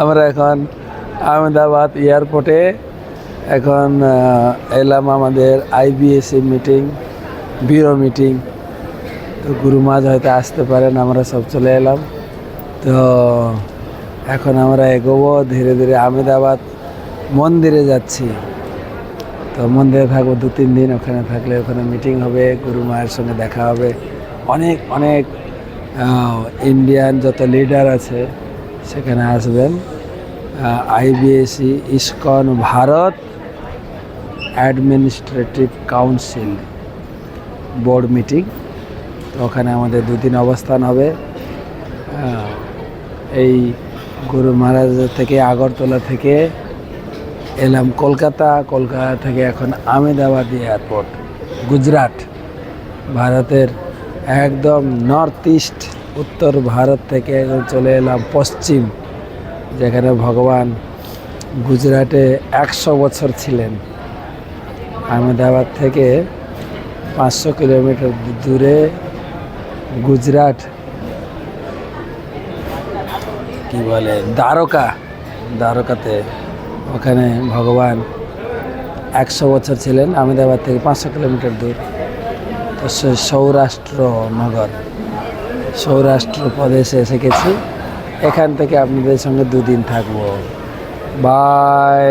আমরা এখন আহমেদাবাদ এয়ারপোর্টে এখন এলাম আমাদের আইবিএসসি মিটিং, বিরো মিটিং। তো গুরুমাজ হয়তো আসতে পারেন, আমরা সব চলে এলাম। তো এখন আমরা এগোবো, ধীরে ধীরে আহমেদাবাদ মন্দিরে যাচ্ছি। তো মন্দিরে থাকব দু তিন দিন, ওখানে থাকলে ওখানে মিটিং হবে, গুরু মায়ের সঙ্গে দেখা হবে। অনেক অনেক ইন্ডিয়ান যত লিডার আছে সেখানে আসবেন IBAC ISKCON Bharat administrative council board meeting. তো ওখানে আমাদের দুদিন অবস্থান হবে। এই গুরু মহারাজ থেকে আগরতলা থেকে এলাম কলকাতা কলকাতা থেকে এখন আহমেদাবাদ এয়ারপোর্ট, গুজরাট, ভারতের একদম নর্থ ইস্ট উত্তর ভারত থেকে চলে এলাম পশ্চিম, যেখানে ভগবান গুজরাটে একশো বছর ছিলেন। আহমেদাবাদ থেকে পাঁচশো কিলোমিটার দূরে গুজরাট, কি বলে, দ্বারকা, দ্বারকাতে। ওখানে ভগবান একশো বছর ছিলেন, আহমেদাবাদ থেকে পাঁচশো কিলোমিটার দূর। তো সৌরাষ্ট্র নগর সৌরাষ্ট্র প্রদেশে এসে গেছি। এখান থেকে আপনাদের সঙ্গে দুদিন থাকব। বাই